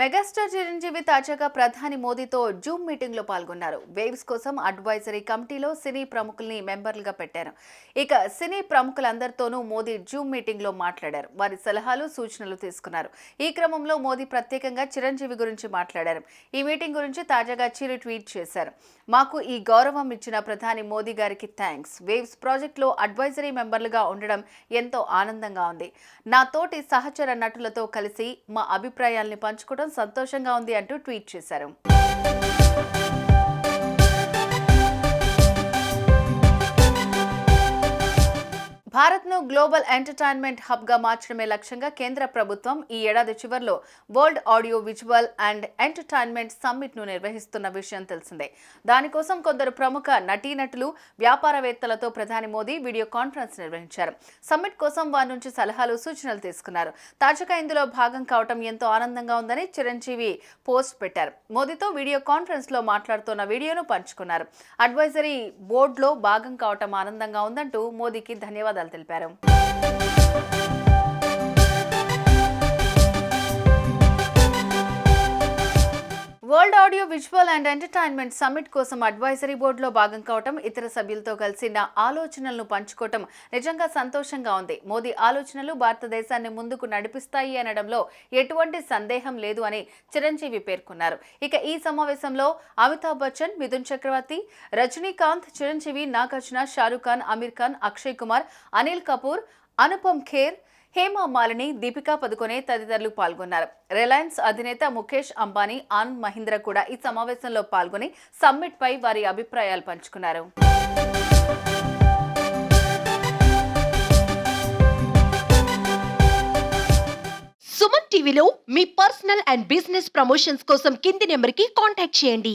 Megastar Chiranjeevi తాజాగా ప్రధాని మోదీతో జూమ్ మీటింగ్లో పాల్గొన్నారు. వేవ్స్ కోసం అడ్వైజరీ కమిటీలో సినీ ప్రముఖుల్ని మెంబర్లుగా పెట్టారు. ఇక సినీ ప్రముఖులందరితోనూ మోదీ జూమ్ మీటింగ్లో మాట్లాడారు. వారి సలహాలు సూచనలు తీసుకున్నారు. ఈ క్రమంలో మోదీ ప్రత్యేకంగా చిరంజీవి గురించి మాట్లాడారు. ఈ మీటింగ్ గురించి తాజాగా చిరు ట్వీట్ చేశారు. మాకు ఈ గౌరవం ఇచ్చిన ప్రధాని మోదీ గారికి థ్యాంక్స్. వేవ్స్ ప్రాజెక్టులో అడ్వైజరీ మెంబర్లుగా ఉండడం ఎంతో ఆనందంగా ఉంది. నా తోటి సహచర నటులతో కలిసి మా అభిప్రాయాల్ని పంచుకోవడం సంతోషంగా ఉంది అంటూ ట్వీట్ చేశారు. భారత్ను గ్లోబల్ ఎంటర్టైన్మెంట్ హబ్గా మార్చడమే లక్ష్యంగా కేంద్ర ప్రభుత్వం ఈ ఏడాది చివరిలో world audio visual and entertainment సమ్మిట్ను నిర్వహిస్తున్న విషయం తెలిసిందే. దానికోసం కొందరు ప్రముఖ నటీనటులు వ్యాపారవేత్తలతో ప్రధాని మోదీ వీడియో కాన్ఫరెన్స్ నిర్వహించారు. సమ్మిట్ కోసం వారి నుంచి సలహాలు సూచనలు తీసుకున్నారు. తాజాగా ఇందులో భాగం కావటం ఎంతో ఆనందంగా ఉందని చిరంజీవి పోస్ట్ పెట్టారు. మోదీతో వీడియో కాన్ఫరెన్స్లో మాట్లాడుతున్న వీడియోను పంచుకున్నారు. అడ్వైజరీ బోర్డులో భాగం కావటం ఆనందంగా ఉందంటూ మోదీకి ధన్యవాదాలు తెలిపారు. World audio visual and entertainment summit కోసం అడ్వైజరీ బోర్డులో భాగం కావటం ఇతర సభ్యులతో కలిసి నా ఆలోచనలను పంచుకోవటం నిజంగా సంతోషంగా ఉంది. మోదీ ఆలోచనలు భారతదేశాన్ని ముందుకు నడిపిస్తాయి అనడంలో ఎటువంటి సందేహం లేదు అని చిరంజీవి పేర్కొన్నారు. ఇక ఈ సమావేశంలో అమితాబ్ బచ్చన్ మిథున్ చక్రవర్తి రజనీకాంత్ చిరంజీవి నాగార్జున షారూఖ్ ఖాన్ అమీర్ ఖాన్ అక్షయ్ కుమార్ అనిల్ కపూర్ అనుపమ్ ఖేర్ హేమా మాలిని దీపికా పదుకొనే తదితరులు పాల్గొన్నారు. రిలయన్స్ అధినేత ముఖేష్ అంబానీ ఆనంద్ మహీంద్ర కూడా ఈ సమావేశంలో పాల్గొని సమ్మిట్ పై వారి అభిప్రాయాలు పంచుకున్నారు. సుమన్ టీవీలో మీ పర్సనల్ అండ్ బిజినెస్ ప్రమోషన్స్ కోసం కింది నెంబర్కి కాంటాక్ట్ చేయండి.